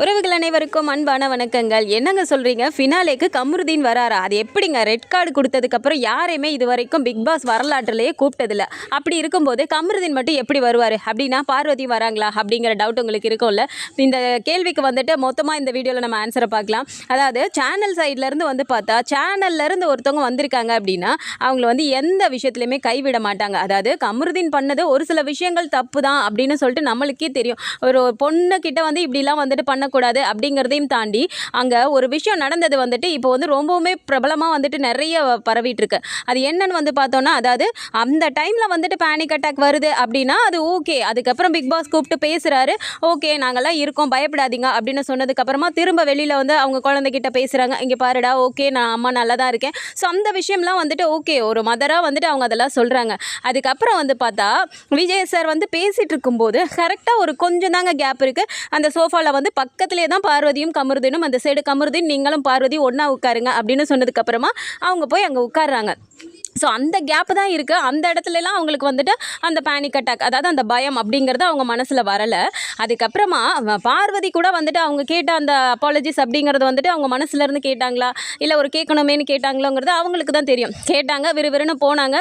உறவுகள் அனைவருக்கும் அன்பான வணக்கங்கள். என்னங்க சொல்கிறீங்க ஃபினாலேக்கு கமருதீன் வராரா? அது எப்படிங்க? ரெட் கார்டு கொடுத்ததுக்கப்புறம் யாரையுமே இது வரைக்கும் பிக் பாஸ் வரலாற்றிலேயே கூப்பிட்டதில்ல. அப்படி இருக்கும்போது கமருதீன் மட்டும் எப்படி வருவார்? அப்படின்னா பார்வதி வராங்களா? அப்படிங்கிற டவுட் உங்களுக்கு இருக்கும்ல? இந்த கேள்விக்கு வந்துட்டு மொத்தமாக இந்த வீடியோவில் நம்ம ஆன்சரை பார்க்கலாம். அதாவது சேனல் சைட்லேருந்து வந்து பார்த்தா சேனல்லேருந்து ஒருத்தவங்க வந்திருக்காங்க அப்படின்னா அவங்கள வந்து எந்த விஷயத்துலையுமே கைவிட மாட்டாங்க. அதாவது கமருதீன் பண்ணது ஒரு சில விஷயங்கள் தப்பு தான் அப்படின்னு சொல்லிட்டு நம்மளுக்கே தெரியும். ஒரு பொண்ணுக்கிட்ட வந்து இப்படிலாம் வந்துட்டு பண்ணக்கூடாது அப்படிங்கிறதையும் தாண்டி அங்கே ஒரு விஷயம் நடந்தது வந்துட்டு இப்போ வந்து ரொம்பவுமே பிரபலமாக வந்துட்டு நிறைய பரவிட்டு இருக்கு அது என்னன்னு வந்து பார்த்தோன்னா அதாவது அந்த டைமில் வந்துட்டு பேனிக் அட்டாக் வருது அப்படின்னா அது ஓகே அதுக்கப்புறம் பிக் பாஸ் கூப்பிட்டு பேசுகிறாரு ஓகே நாங்கள்லாம் இருக்கோம் பயப்படாதீங்க அப்படின்னு சொன்னதுக்கப்புறமா திரும்ப வெளியில் வந்து அவங்க குழந்தைகிட்ட பேசுகிறாங்க இங்கே பாருடா ஓகே நான் அம்மா நல்லா தான் இருக்கேன். ஸோ அந்த விஷயம்லாம் வந்துட்டு ஓகே ஒரு மதராக வந்துட்டு அவங்க அதெல்லாம் சொல்கிறாங்க அதுக்கப்புறம் வந்து பார்த்தா விஜய் சார் வந்து பேசிகிட்டு இருக்கும்போது கரெக்டாக ஒரு கொஞ்சம் தாங்க கேப் இருக்குது அந்த சோஃபாவில் வந்து பக்கத்துலேயே தான் பார்வதியும் கமருதினும் அந்த சைடு கமருதீன் நீங்களும் பார்வதி ஒன்றா உட்காருங்க அப்படின்னு சொன்னதுக்கப்புறமா அவங்க போய் அங்கே உட்கார்றாங்க. ஸோ அந்த கேப் தான் இருக்குது அந்த இடத்துலலாம் அவங்களுக்கு வந்துட்டு அந்த பேனிக் அட்டாக் அதாவது அந்த பயம் அப்படிங்கிறது அவங்க மனசில் வரலை. அதுக்கப்புறமா பார்வதி கூட வந்துட்டு அவங்க கேட்ட அந்த அப்பாலஜிஸ் அப்படிங்கிறது வந்துட்டு அவங்க மனசுலேருந்து கேட்டாங்களா? இல்லை ஒரு கேட்கணுமேனு கேட்டாங்களோங்கிறது அவங்களுக்கு தான் தெரியும். கேட்டாங்க விறுவிறுன்னு போனாங்க.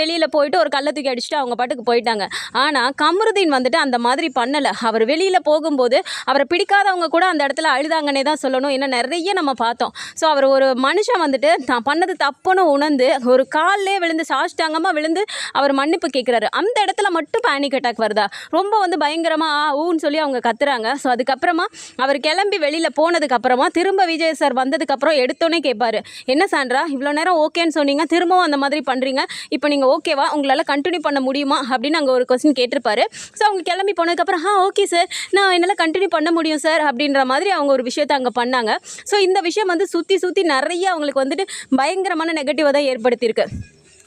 வெளியில் போயிட்டு ஒரு கள்ள தூக்கி அடிச்சுட்டு அவங்க பாட்டுக்கு போயிட்டாங்க. ஆனால் கமருதீன் வந்துட்டு அந்த மாதிரி பண்ணலை. அவர் வெளியில் போகும்போது அவரை பிடிக்காதவங்க கூட அந்த இடத்துல அழுதாங்கன்னே தான் சொல்லணும். ஏன்னா நிறைய நம்ம பார்த்தோம். ஸோ அவர் ஒரு மனுஷன் வந்துட்டு தான் பண்ணது தப்புன்னு உணர்ந்து ஒரு கால்லே விழுந்து சாஷ்டாங்கமாக விழுந்து அவர் மன்னிப்பு கேட்குறாரு அந்த இடத்துல மட்டும் பேனிக் அட்டாக் வருதா? ரொம்ப வந்து பயங்கரமாக ஆ ஊன்னு சொல்லி அவங்க கத்துறாங்க. ஸோ அதுக்கப்புறமா அவர் கிளம்பி வெளியில் போனதுக்கப்புறமா திரும்ப விஜய் சார் வந்ததுக்கப்புறம் எடுத்தோன்னே கேட்பாரு என்ன சாண்ட்ரா இவ்வளோ நேரம் ஓகேன்னு சொன்னீங்க. திரும்பவும் அந்த மாதிரி பண்ணுறீங்க இப்போ நீங்கள் ஓகேவா உங்களால் கண்டினியூ பண்ண முடியுமா? அப்படின்னு அங்கே ஒரு கொஸ்டின் கேட்டிருப்பாரு. ஸோ அவங்க கிளம்பி போனதுக்கப்புறம் ஆ ஓகே சார் நான் என்னால் கண்டினியூ பண்ண முடியும் சார் அப்படின்ற மாதிரி அவங்க ஒரு விஷயத்தை அங்கே பண்ணாங்க. ஸோ இந்த விஷயம் வந்து சுற்றி சுற்றி நிறைய அவங்களுக்கு வந்துட்டு பயங்கரமான நெகட்டிவாக தான் ஏற்படுத்தியிருக்கு.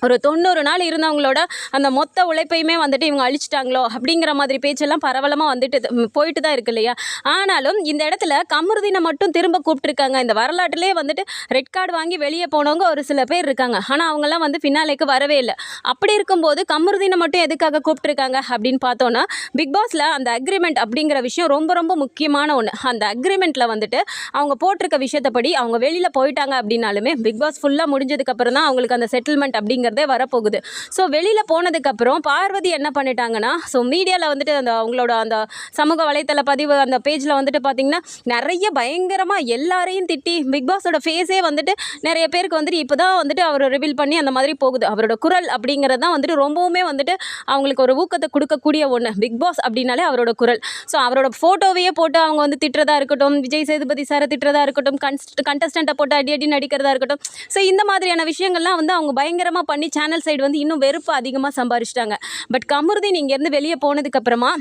ஒரு தொண்ணூறு நாள் இருந்தவங்களோட அந்த மொத்த உழைப்பையுமே வந்துட்டு இவங்க அழிச்சிட்டாங்களோ அப்படிங்கிற மாதிரி பேச்செல்லாம் பரவலமாக வந்துட்டு போயிட்டு தான் இருக்கு இல்லையா? ஆனாலும் இந்த இடத்துல கமருதீனை மட்டும் திரும்ப கூப்பிட்டுருக்காங்க. இந்த வரலாற்றுலேயே வந்துட்டு ரெட் கார்டு வாங்கி வெளியே போனவங்க ஒரு சில பேர் இருக்காங்க. ஆனால் அவங்கெல்லாம் வந்து ஃபினாலேக்கு வரவே இல்லை. அப்படி இருக்கும்போது கமருதீனை மட்டும் எதுக்காக கூப்பிட்டுருக்காங்க அப்படின்னு பார்த்தோன்னா பிக் பாஸில் அந்த அக்ரிமெண்ட் அப்படிங்கிற விஷயம் ரொம்ப ரொம்ப முக்கியமான ஒன்று அந்த அக்ரிமெண்ட்டில் வந்துட்டு அவங்க போட்டிருக்க விஷயத்தைப்படி அவங்க வெளியில் போயிட்டாங்க அப்படின்னாலுமே பிக் பாஸ் ஃபுல்லாக முடிஞ்சதுக்கப்புறம் தான் அவங்களுக்கு அந்த செட்டில்மெண்ட் அப்படிங்கிறதே வரப்போகுது. ஸோ வெளியில் போனதுக்கப்புறம் பார்வதி என்ன பண்ணிட்டாங்கன்னா ஸோ மீடியாவில் வந்துட்டு அந்த அவங்களோட அந்த சமூக வலைத்தள பதிவு அந்த பேஜில் வந்துட்டு பார்த்திங்கன்னா நிறைய பயங்கரமாக எல்லாரையும் திட்டி பிக் பாஸோட ஃபேஸே வந்துட்டு நிறைய பேருக்கு வந்துட்டு இப்போ தான் வந்துட்டு அவர் ரிவீல் பண்ணி அந்த மாதிரி போகுது. அவரோட குரல் அப்படிங்கிறது தான் வந்துட்டு ரொம்பவுமே வந்துட்டு அவங்களுக்கு ஒரு ஊக்கத்தை கொடுக்கக்கூடிய ஒன்று பிக் பாஸ் அப்படின்னாலே அவரோட குரல். ஸோ அவரோட ஃபோட்டோவையே போட்டு அவங்க வந்து திட்டுறதா இருக்கட்டும் விஜய் சேதுபதி சாரை திட்டுறதா இருக்கட்டும் கன்ஸ்ட் கண்டஸ்டண்ட்டை போட்டு அடி அடி நடிக்கிறதா இருக்கட்டும். ஸோ இந்த மாதிரியான விஷயங்கள்லாம் வந்து அவங்க பயங்கரமாக பண்ணி சேனல் சைடு வந்து இன்னும் வெறுப்பு அதிகமாக சம்பாரிச்சிட்டாங்க. பட் கமருதீன் இங்கேருந்து வெளியே போனதுக்கப்புறமா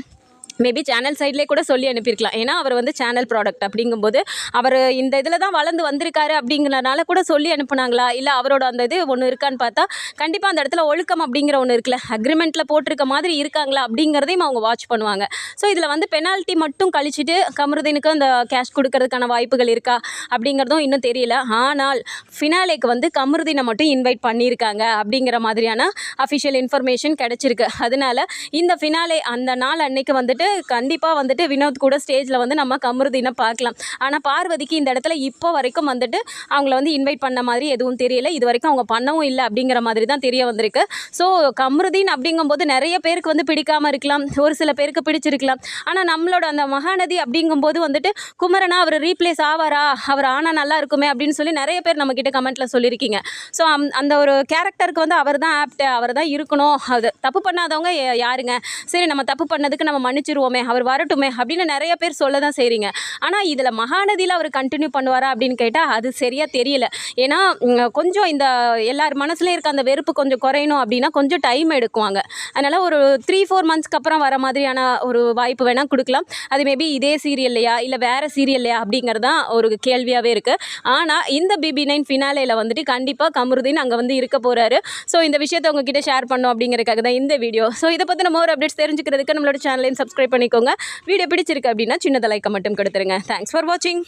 மேபி சேனல் சைட்லேயே கூட சொல்லி அனுப்பியிருக்கலாம். ஏன்னா அவர் வந்து சேனல் ப்ராடக்ட் அப்படிங்கும்போது அவர் இந்த இதில் தான் வளர்ந்து வந்திருக்காரு அப்படிங்கிறனால கூட சொல்லி அனுப்புனாங்களா? இல்லை அவரோட அந்த இது ஒன்று இருக்கான்னு பார்த்தா கண்டிப்பாக அந்த இடத்துல ஒழுக்கம் அப்படிங்கிற ஒன்று இருக்குல்ல. அக்ரிமெண்ட்டில் போட்டிருக்க மாதிரி இருக்காங்களா அப்படிங்கிறதையும் அவங்க வாட்ச் பண்ணுவாங்க. ஸோ இதில் வந்து பெனால்ட்டி மட்டும் கழிச்சிட்டு கமருதீனுக்கு அந்த கேஷ் கொடுக்கறதுக்கான வாய்ப்புகள் இருக்கா? அப்படிங்கிறதும் இன்னும் தெரியல. ஆனால் ஃபினாலேக்கு வந்து கமருதீனை மட்டும் இன்வைட் பண்ணியிருக்காங்க அப்படிங்கிற மாதிரியான அஃபிஷியல் இன்ஃபர்மேஷன் கிடச்சிருக்கு. அதனால இந்த ஃபினாலே அந்த நாள் அன்னைக்கு வந்துட்டு கண்டிப்பாக வந்துட்டு வினோத் கூட ஸ்டேஜில் வந்து நம்ம கமருதீனை பார்க்கலாம். ஆனால் பார்வதிக்கு இந்த இடத்துல இப்போ வரைக்கும் வந்துட்டு அவங்கள வந்து இன்வைட் பண்ண மாதிரி எதுவும் தெரியல. இது வரைக்கும் அவங்க பண்ணவும் இல்லை அப்படிங்கிற மாதிரி தான் தெரிய வந்திருக்கு. ஸோ கமருதீன் அப்படிங்கும்போது நிறைய பேருக்கு வந்து பிடிக்காமல் இருக்கலாம். ஒரு சில பேருக்கு பிடிச்சிருக்கலாம். ஆனால் நம்மளோட அந்த மகாநதி அப்படிங்கும்போது வந்துட்டு குமரனா அவர் ரீப்ளேஸ் ஆவாரா? அவர் ஆனால் நல்லா இருக்குமே அப்படின்னு சொல்லி நிறைய பேர் நம்மக்கிட்ட கமெண்ட்டில் சொல்லியிருக்கீங்க. ஸோ அந்த ஒரு கேரக்டருக்கு வந்து அவர் தான் ஆப்ட் அவர் தான் இருக்கணும். அது தப்பு பண்ணாதவங்க யாருங்க? சரி நம்ம தப்பு பண்ணதுக்கு நம்ம மன்னிச்சிருவோமே. அவர் வரட்டுமே அப்படின்னு நிறைய பேர் சொல்ல தான் செய்கிறீங்க ஆனால் இதில் மகாநதியில் அவர் கண்டினியூ பண்ணுவாரா அப்படின்னு கேட்டால் அது சரியாக தெரியல. ஏன்னா கொஞ்சம் இந்த எல்லார் மனசுலையும் இருக்க அந்த வெறுப்பு கொஞ்சம் குறையணும் அப்படின்னா கொஞ்சம் டைம் எடுக்குவாங்க. அதனால் ஒரு த்ரீ ஃபோர் மந்த்ஸ்க்கு அப்புறம் வர மாதிரியான ஒரு வாய்ப்பு வேணால் கொடுக்கலாம். அது மேபி இதே சீரியல்லையா இல்லை வேறு சீரியல்லையா அப்படிங்கிறது தான் ஒரு கேள்வியாகவே இருக்குது ஆனால் இந்த பிபி நைன் ஃபினாலேயில் வந்துட்டு கண்டிப்பாக கமருதீன் அங்கே வந்து இருக்க போகிறாரு ஸோ இந்த விஷயத்தை உங்ககிட்ட ஷேர் பண்ணோம் அப்படிங்கிறதுக்காக தான் இந்த வீடியோ ஸோ இதை பற்றி நம்ம ஒரு அப்டேட்ஸ் தெரிஞ்சுக்கிறதுக்கு நம்மளோட சேனலையும் சப்ஸ்கிரைப் பண்ணிக்கோங்க. வீடியோ பிடிச்சிருக்கு அப்படின்னா சின்னத லைக்கை மட்டும் கொடுத்துருங்க. தேங்க்ஸ் ஃபார் வாட்சிங்